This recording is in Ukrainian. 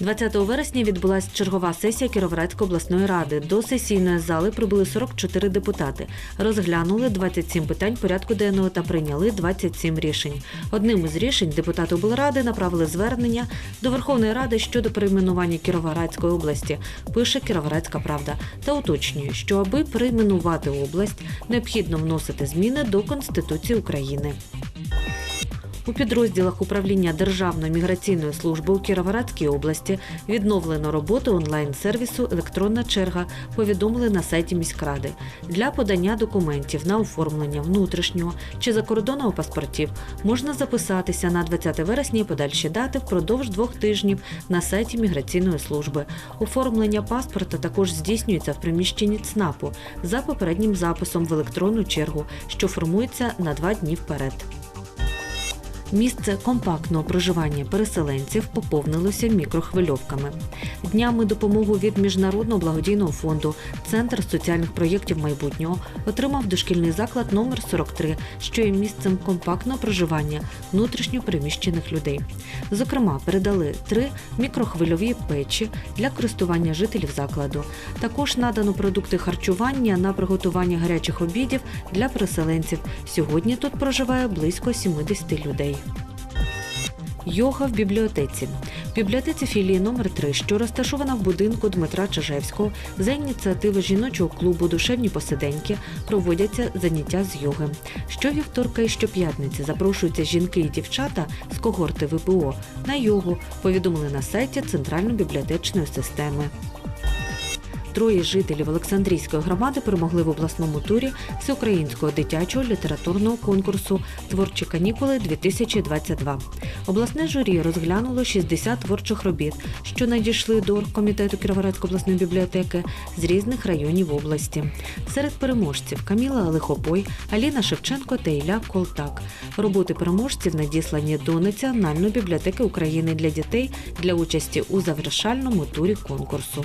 20 вересня відбулася чергова сесія Кіровоградської обласної ради. До сесійної зали прибули 44 депутати. Розглянули 27 питань порядку денного та прийняли 27 рішень. Одним із рішень депутати облради направили звернення до Верховної Ради щодо перейменування Кіровоградської області. Пише Кіровоградська правда та уточнює, що аби перейменувати область, необхідно вносити зміни до Конституції України. У підрозділах управління Державної міграційної служби у Кіровоградській області відновлено роботу онлайн-сервісу Електронна черга. Повідомили на сайті міськради для подання документів на оформлення внутрішнього чи закордонного паспортів можна записатися на 20 вересня і подальші дати впродовж двох тижнів на сайті міграційної служби. Оформлення паспорта також здійснюється в приміщенні ЦНАПу за попереднім записом в електронну чергу, що формується на два дні вперед. Місце компактного проживання переселенців поповнилося мікрохвильовками. Днями допомогу від міжнародного благодійного фонду Центр соціальних проєктів майбутнього отримав дошкільний заклад номер 43, що є місцем компактного проживання внутрішньо переміщених людей. Зокрема, передали три мікрохвильові печі для користування жителів закладу. Також надано продукти харчування на приготування гарячих обідів для переселенців. Сьогодні тут проживає близько 70 людей. Йога в бібліотеці. В бібліотеці філії номер 3 що розташована в будинку Дмитра Чижевського, за ініціативи жіночого клубу Душевні посиденьки проводяться заняття з йоги. Щовівторка і щоп'ятниці запрошуються жінки і дівчата з когорти ВПО на йогу, повідомили на сайті Центральної бібліотечної системи. Троє жителів Олександрійської громади перемогли в обласному турі всеукраїнського дитячого літературного конкурсу Творчі канікули 2022 Обласне журі розглянуло 60 творчих робіт, що надійшли до комітету Кіровоградської обласної бібліотеки з різних районів області. Серед переможців Каміла Лихопой, Аліна Шевченко та Ілля Колтак. Роботи переможців надіслані до Національної бібліотеки України для дітей для участі у завершальному турі конкурсу.